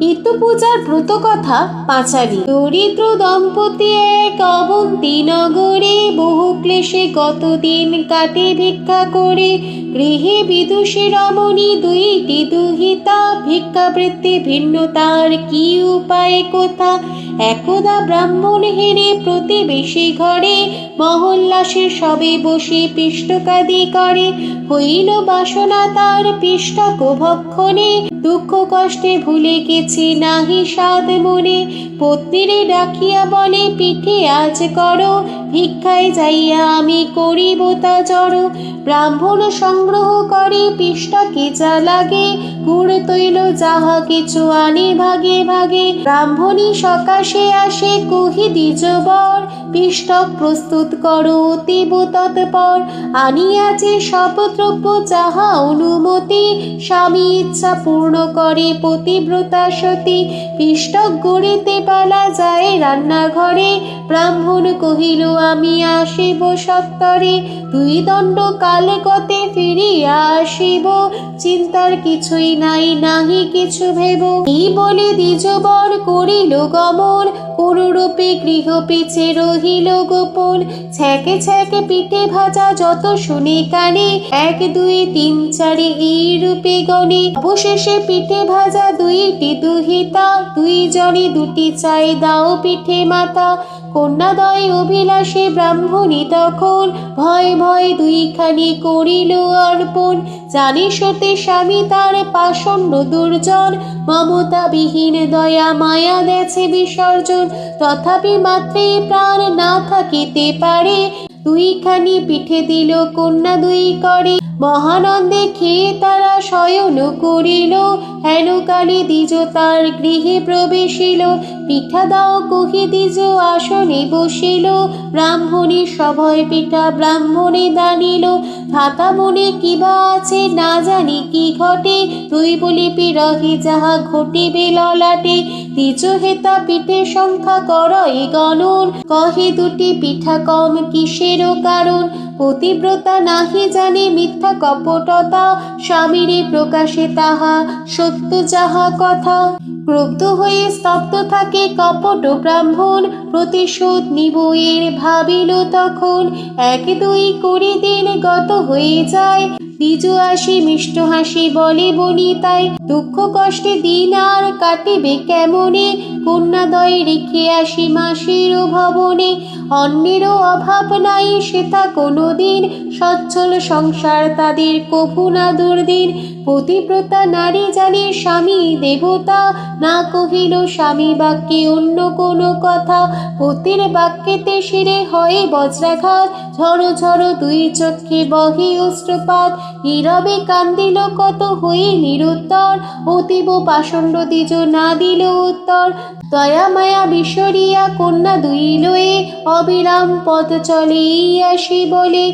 ঋতু পূজার ব্রত কথা পাঁচালী। দরিদ্র দম্পতি এক অবন্তী নগরে বহু ক্লেশে গতদিন কাটে ভিক্ষা করে। গৃহে বিদুষে রমণী দুইটি দুহিতা, ভিক্ষাবৃত্তি ভিন্ন তার কি উপায় কোথা? একদা ব্রাহ্মণ হেরে প্রতিবেশী ঘরে মহল্লাসে সবে বসে পিষ্টকাদি করে। হইল বাসনা তার পিষ্টক ভক্ষণে দুঃখ কষ্টে ভুলে গেছি নাহি সাদ মনে। পত্নীরে ডাকিয়া বলে, পিঠে আজ করো, ভিক্ষায় যাইয়া আমি করিব তা জড়। ব্রাহ্মণ সংগ্রহ করে, পিষ্টকে যা লাগে, গুড় তৈল যাহা কিছু আনে ভাগে ভাগে। ব্রাহ্মণী সকাশে আসে আসে কহি দ্বিজ বর পিষ্টক প্রস্তুত করো অতীব তৎপর। আনিয়াছে সব দ্রব্য যাহা অনুমতি, স্বামী ইচ্ছা পূর্ণ করে পতিব্রতা সতী। পিষ্টক গড়িতে পালা যায় রান্নাঘরে। ব্রাহ্মণ কহিল, আমি আসিব সত্তরে। দুই দণ্ড কালে গতে ফিরিয়া আসিব। চিন্তার কিছুই নাই, নাহি কিছু ভেব। এই বলে দ্বিজবর করিল গমন। করুরূপে গৃহ পিছে রহিল গোপন। ছ্যাকে ছ্যাকে পিঠে ভাজা যত শুনে কানে, এক, দুই, তিন, চারি এই রূপে গণে অবশেষে পিঠে ভাজা দুইটি দুহিতা দুই জনে দুটি চাই দাও পিঠে মাতা। কন্যাদয় অভিলাষে ব্রাহ্মণী তখন, ভয় ভয় দুইখানি করিল অর্পণ। জানি সতে স্বামী তার পাষণ্ড দুর্জন। মমতা বিহীন দয়া মায়া দেছে বিসর্জন। তথাপি মাত্রে প্রাণ না থাকিতে পারে। দুইখানি পিঠে দিল কন্যা দুই করে। মহানন্দে খেয়ে তারা শয়ন করিল। হেন কালে দ্বিজ তার গৃহে প্রবেশিল। পিঠা দাও কহি দ্বিজ আসনে বসিল। ব্রাহ্মণী সভয় পিঠা ব্রাহ্মণে দানিল। ভাতা মনে কিবা আছে না জানি কি ঘটে। তুই লিপি রহে যাহা ঘটিবে ললাটে। তিজ হেতা পিঠে সংখ্যা করয় গণন। কহে দুটি পিঠা কম কিসেরও কারণ? পতিব্রতা নাহি জানে মিথ্যা কপটতা। স্বামীর প্রকাশে তাহা সত্য যাহা কথা। ক্রুব্ধ হয়ে স্তব্ধ থাকে কপট ব্রাহ্মণ। প্রতিশোধ নিব এর ভাবিল তখন। এক দুই করে দিন গত হয়ে যায়। নিজ আসি মিষ্ট হাসি বলে বলি তাই দুঃখ কষ্টে দিন আর কাটিবে কেমনে? কন্যাদয় রেখে আসি মাসের ভবনে। অন্যেরও অভাব নাই, সেটা কোনো দিন সচ্ছল সংসার তাদের কভু না দুর্দিন। পতিব্রতা নারী জানে স্বামী দেবতা। না কহিল স্বামী বাক্যে অন্য কোনো কথা। পতির বাক্যেতে শিরে হয় বজ্রাঘাত। ঝড়ো ঝড়ো দুই চক্ষে বহে অস্ত্রপাত নীরবে কান্দিল কত হয়ে নিরুত্তর। অতীব পাষণ্ড দ্বিজ না দিল উত্তর। দয়া মায়া বিশ্বরিয়া কন্যা দুই লয়ে অবিরাম পথ চলে আসি বলে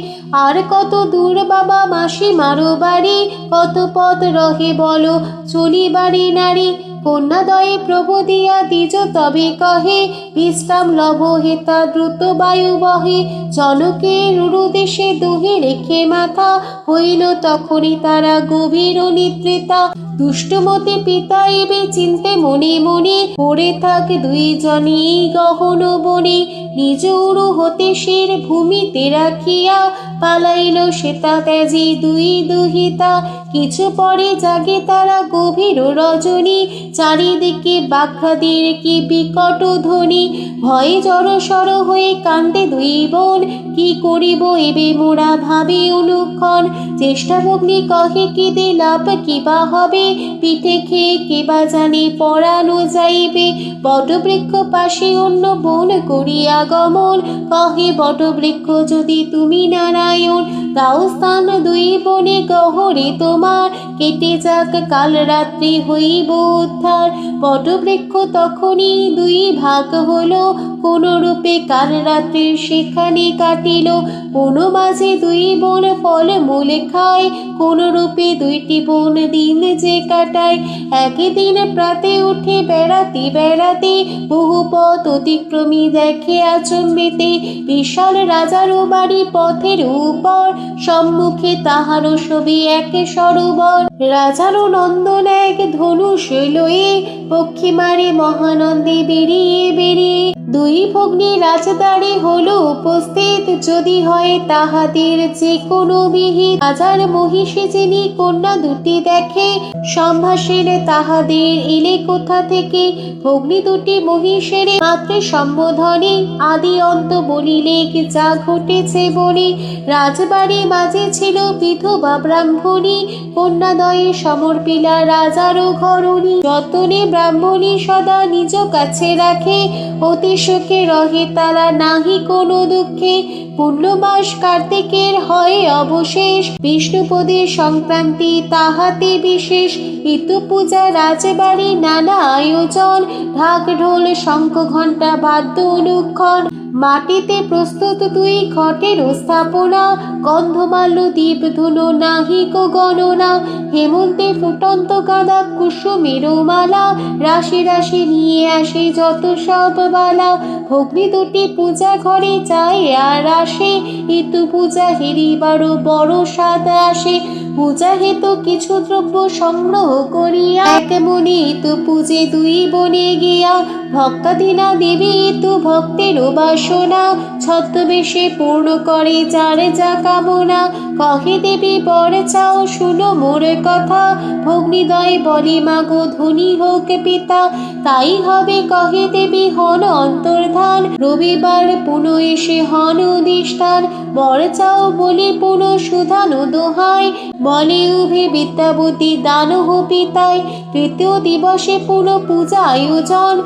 আর কত দূর বাবা মাসি মারো বাড়ি, কত পথ রহে বলো চলি বাড়ি নারী কন্যাদয়ে প্রভু দিয়া দ্বিজ তবে কহে, বিশ্রাম লভ হেতা দ্রুত বায়ু বহে। জনকের রুরুদেশে দুহে রেখে মাথা, হইল তখনই তারা গভীর নিদ্রিতা। দুষ্টমতে পিতা এবে চিনতে মনে মনে পড়ে থাক দুইজনই গহন বনে। নিজ উরু হতে শির ভূমিতে রাখিয়া পালাইল শ্বেতা ত্যাজি দুই দুহিতা। কিছু পরে জাগে তারা গভীর রজনী। চারিদিকে বাঘ্রাদের কি বিকট ধ্বনি। ভয়ে জড়সড় হয়ে কান্দে দুই বোন। কি করিব এবে মোরা ভাবে অনুক্ষণ। চেষ্টা ভগ্নি কহে কি দে লাভ কিবা হবে? পিঠে খেয়ে কেবা জানে পড়ানো যাইবে। বটবৃক্ষ পাশে অন্য বোন করিয়া গমন। কহে, বটবৃক্ষ, যদি তুমি নারায়ণ তাও স্থান দুই বনে গহরে তোমার। কেটে যাক, কাল রাত্রি হইব উদ্ধার। বটবৃক্ষ তখনই দুই ভাগ হলো। কোন রূপে কাল রাত্রি সেখানে কাটিল। কোন মাঝে দুই বোন ফল মূলে খায়। কোন রূপে দুইটি বোন দিন যে কাটায়। একই দিন প্রাতে উঠে বেড়াতে বেড়াতে বহু পথ অতিক্রমী দেখে আচম্বিতে বিশাল রাজারও বাড়ি পথের উপর। সম্মুখে তাহারও ছবি একে সরোবর। রাজারও নন্দন এক ধনুষ লয়ে পক্ষী মারে মহানন্দে বেরিয়ে বেরিয়ে দুই ভগ্নী রাজদারে হলো উপস্থিত। যদি হয় তাহাদের যে কোনো বিহিত। হাজার মহিষী যিনি কন্যা দুটি দেখে সম্ভাষণ তাহাদের এলে কোথা থেকে? ভগ্নী দুটি মহিষের মাত্র সম্বোধনে আদি অন্ত বলিলে যা ঘটেছে বলে? রাজবাড়ি মাঝে ছিল বিধবা ব্রাহ্মণী। কন্যাদয়ে সমর্পিলা রাজারও ঘরণী। যতনে ব্রাহ্মণী সদা নিজ কাছে রাখে। অতি সুখে রহে তারা, নাহি কোনো দুঃখে। পূর্ণমাস কার্তিকের হয় অবশেষ। বিষ্ণুপদের সংক্রান্তি তাহাতে বিশেষ। ঋতু পূজা রাজবাড়ি, নানা আয়োজন। ঢাক ঢোল শঙ্খ ঘণ্টা বাদ্য অনুক্ষণ। মাটিতে প্রস্তুত দুই ঘটের স্থাপনা গন্ধমাল্য দ্বীপ ধুনো নাহিক গণনা, হেমন্তে ফুটন্ত গাদা কুসুমের মালা, রাশি রাশি নিয়ে আসে যত সব বালা, ভগ্নি দুটি পূজা ঘরে যায় আর আসে ঋতু পূজা হেরিবারও বড় স্বাদ আসে, পূজা হেতু কিছু দ্রব্য সংগ্রহ করিয়া, এক মনে তো পূজে দুই বনে গিয়া ভক্তাদিনা দেবী, তু ভক্তের উপাসনা। ছদ্মবেশে পূর্ণ করে যার যা কামনা। কহে দেবী, বর চাও, শুনো মোর কথা। ভগ্নিদয় বলে, মাগো ধনী হোক পিতা। তাই হবে, কহে দেবী, হন অন্তর্ধান। রবিবার পুনঃ এসে হন অধিষ্ঠান। বর চাও বলে, পুনঃ সুধানো দোহাই। বলে, উভে বিদ্যাবতী দানহ পিতায় তৃতীয় দিবসে পুনঃ পূজা আয়োজন।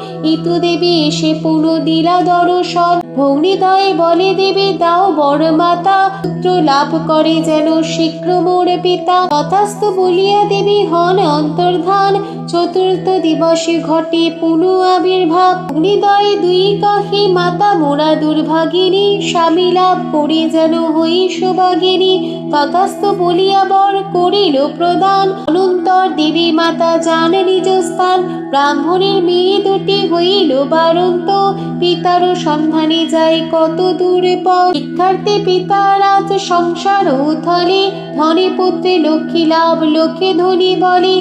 দেবী এসে পুরো দিলা দর্শন। ভগ্নিদয়ে বলে দেবী, দাও বড় মাতা পুত্র লাভ করে যেন শীঘ্র মোর পিতা। তথাস্থ বলিয়া দেবী হন অন্তর্ধান। চতুর্থ দিবসে ঘটে পুনঃ আবির্ভাব। অগ্নিদয়ে দুই কহে, মাতা, মোরা দুর্ভাগিনী। স্বামী লাভ করে যেন হই সৌভাগিনী। তথাস্থ বলিয়া বর করিল প্রদান। অনন্তর দেবী মাতা যান নিজ স্থান। ব্রাহ্মণের মেয়ে দুটি হইল বারন্ত। পিতার সন্ধানে যায় কত দূরে পথ। শিক্ষার্থী পিতার আজ সংসার উথলে। ধনে পুত্রে লক্ষ্মী লাভ লোকে ধনী বলে।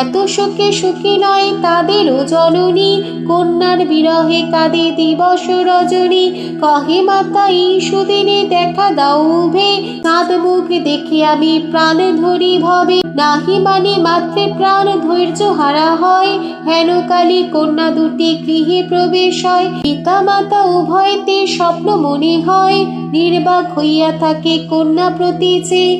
এত সুখে সুখী নয় তাদেরও জননী কন্যার বিরহে কাঁদে দিবস রজনী। কহে মাতা এই সুদিনে দেখা দাও উভে। চাঁদ মুখ দেখে আমি প্রাণ ধরি ভবে। নাহি মানে মাত্রে প্রাণ ধৈর্য হারা হয়। হেন কালী কন্যা দুটি গৃহে প্রবেশ হয়। পিতা মাতা উভয়তে স্বপ্ন মনে হয়। নির্বাক হইয়া থাকে কন্যা প্রতি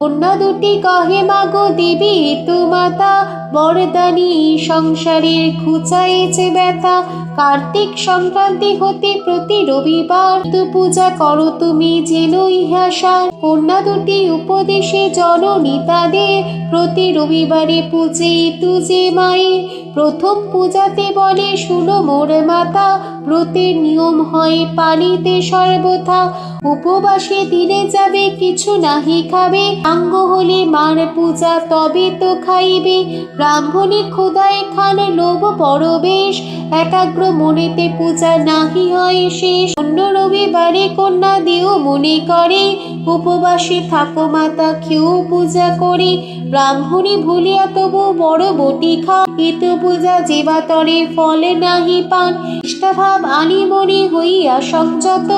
কন্যা দুটি কহে, মাগো দেবী তো মাতা। বরদানি, সংসারের খুচাইছে ব্যথা। কার্তিক সংক্রান্তি হতে প্রতি রবিবার। তো পূজা করো তুমি যেন ইহাসার কন্যা দুটি উপদেশে জননী তাদের। প্রতি রবিবারে পূজে তুজে মায়ে। প্রথম পূজাতে বলে, শুনো মোর মাতা, ব্রতের নিয়ম হয় পালিতে সর্বথা। উপবাসে দিনে যাবে, কিছু নাহি খাবে। আঙ্গ হলে মার পূজা তবে তো খাইবে। ব্রাহ্মণী খোদায় খান লোভ পরবেশ। একাগ্র মনেতে পূজা নাহি হয় শেষ। অন্য রবিবারে কন্যা দিও মনে করে। উপবাসে থাকো মাতা, কেউ পূজা করে। ব্রাহ্মণী ভুলিয়া তবু বড় বটি খা ইত পূজা যেবাতরে ফলে নাহি পান। ইষ্টাভাব আনি মনে হইয়া সংযত।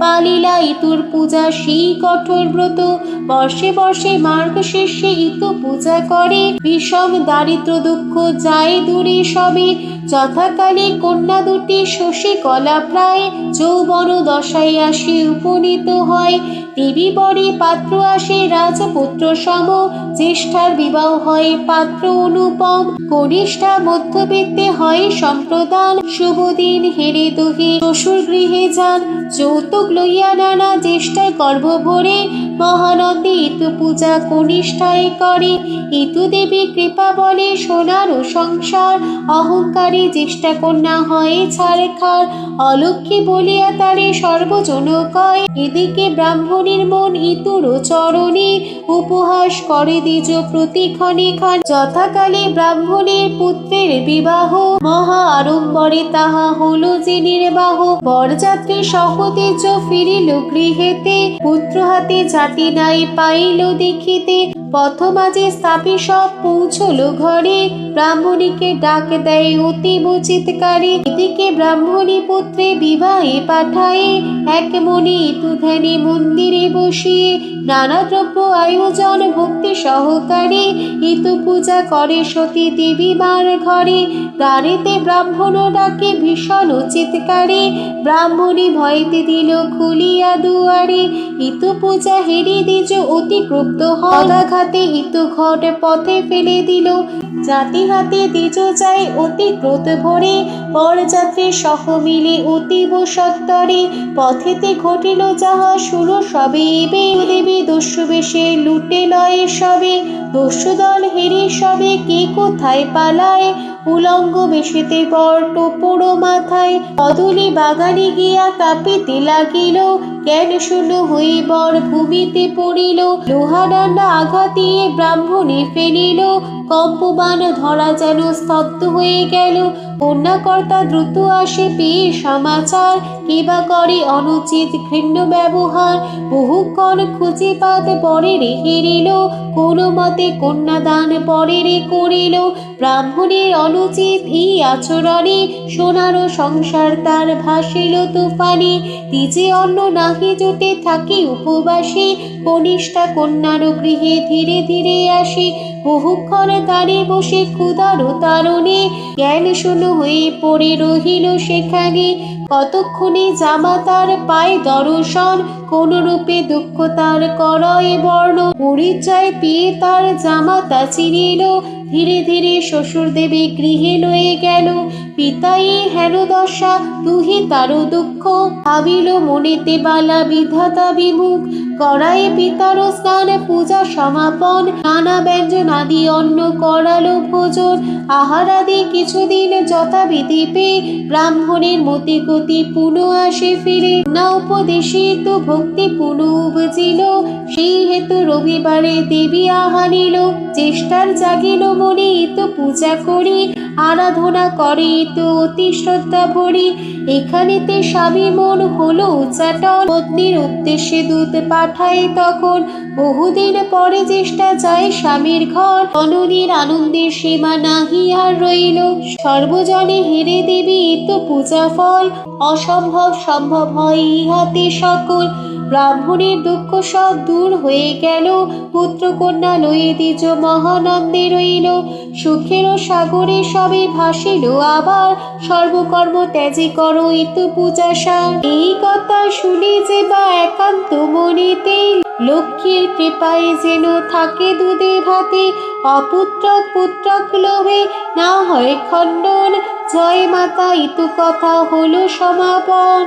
পালিলা ইতুর পূজা সেই কঠোর ব্রত। বর্ষে বর্ষে মার্গ শেষে ইতু পূজা করে। বিষম দারিদ্র দুঃখ যায় দূরে সবে। যথাকালে কন্যা দুটি শশী কলা প্রায় যৌবন দশায় আসে উপনীত হয়। দেবী বরে পাত্র আসে রাজপুত্র সম। জ্যেষ্ঠার বিবাহ হয় পাত্র অনুপম। কনিষ্ঠা মধ্যবিত্তে হয় সম্প্রদান। শুভ দিন হেরে দোহে শ্বশুর গৃহে যান। যৌতুক লইয়া নানা জ্যেষ্ঠায় গর্ব ভরে মহানন্দে ইতু পূজা কনিষ্ঠায় করে। ইতু দেবী কৃপা বলে সোনার সংসার। অহংকারী জ্যেষ্ঠা কন্যা হয় ছাড় খার অলক্ষী বলিয়া তারে সর্বজন কয় এদিকে ব্রাহ্মণীর মন ইতুর চরণে উপহাস করে দ্বিজ প্রতিক্ষণে ক্ষণ যথাকালে ব্রাহ্মণের পুত্রের বিবাহ। মহা আড়ম্বরে তাহা হলো যে নির্বাহ। বরযাত্রী সহতেজ ফিরিল গৃহেতে। পুত্র হাতে জাতি নাই পাইল দেখিতে। পথ মাঝে স্থাপি সব পৌঁছলো ঘরে। ব্রাহ্মণীকে ডাক দেয় অতি চিৎকারে এদিকে ব্রাহ্মণী পুত্রে বিবাহে পাঠায়। এক মনে ইতু ধ্যানে মন্দিরে বসিয়ে নানা দ্রব্য আয়োজন, ভক্তি সহকারে ইতু পূজা করে সতী দেবী মার ঘরে। দ্বারেতে ব্রাহ্মণ ডাকে ভীষণ চিৎকারে, ব্রাহ্মণী ভয়তে দিল খুলিয়া দুয়ারে। ইতু পূজা হেরি দ্বিজ অতি ক্রুব্ধ হদাঘাতে ইতু ঘট পথে ফেলে দিল। জাতি হাতে দ্বিজ যায় অতি ক্রোধ ভরে বরযাত্রী সহ মিলে অতীব সত্তরে পথেতে ঘটিল যাহা শুরু সবে। দেবী দস্যু বেশে লুটে লয়ে সবে। দস্যুদল হেরে সবে কে কোথায় পালায়? উলঙ্গ বেশেতে বর টোপড়ো মাথায় কদলি বাগানে গিয়া কাঁপিতে লাগিল। জ্ঞান শূন্য হয়ে বর ভূমিতে পড়িল? লোহা ডান্ডা আঘাত দিয়ে ব্রাহ্মণে ফেলিল। কম্পমান ধরা যেন স্তব্ধ হয়ে গেল। কন্যাকর্তা দ্রুত আসে পেয়ে সমাচার। কেবা করে অনুচিত ঘৃণ্য ব্যবহার? বহুক্ষণ খুঁজে পাত পরে রেখে দিল কোনো মতে কন্যাদান পরে রে করিল। ব্রাহ্মণের অনুচিত এই আচরণে সোনারও সংসার তার ভাসিল তুফানে। নিজে অন্ন নাহি জোটে থাকি উপবাসী। কনিষ্ঠা কন্যার গৃহে ধীরে ধীরে আসি। বহুক্ষণ দাঁড়িয়ে বসে ক্ষুধারও তারণে। জ্ঞান শূন্য হয়ে পড়ে রহিল সেখানে। কতক্ষণে জামা তার পায় দর্শন। কোন রূপে দুঃখ তার করয় বর্ণ। পরিচয় পেয়ে তার জামাতা চিনিল। ধীরে ধীরে শ্বশুর দেবী গৃহে লয়ে গেল। পিতাই হেন দশা, তুহি তারও দুঃখ। ভাবিল মনেতে বালা বিধাতা বিমুখ। করায় পিতার স্নান পূজা সমাপন। নানা ব্যঞ্জন আদি অন্ন করালো ভোজন। আহারাদি কিছুদিন যথাবিধি পেয়ে ব্রাহ্মণের মতি গতি পুনঃ আসে ফিরে। না উপদেশিত ভক্তি পুনঃ উপজিল। সেই হেতু রবিবারে দেবী আহানিল। চেষ্টার জাগিল মনে তো পূজা করি। আরাধনা করে তো অতি শ্রদ্ধা ভরি। এখানেতে স্বামী মন হলো উচ্চাটন পত্নীর উদ্দেশ্যে দূত পাঠায় তখন। বহুদিন পরে চেষ্টা যায় স্বামীর ঘর। অননীর আনন্দের সীমা নাহি আর রইল। সর্বজনে হেরে দেবী তো পূজা ফল। অসম্ভব সম্ভব হয় ইহাতে সকল। ব্রাহ্মণের দুঃখ সব দূর হয়ে গেল। পুত্র কন্যা লয়ে দ্বিজ মহানন্দে রইল। সুখের সাগরে সবে ভাসিল। আবার সর্বকর্ম ত্যাজি করো ইতু পূজা সার। এই কথা শুনে যে বা একান্ত মনেতে লক্ষ্মীর কৃপায় যেন থাকে দুধে ভাতে। অপুত্রক পুত্রক লোভে না হয় খণ্ডন। জয় মাতা, ইতু কথা হলো সমাপন।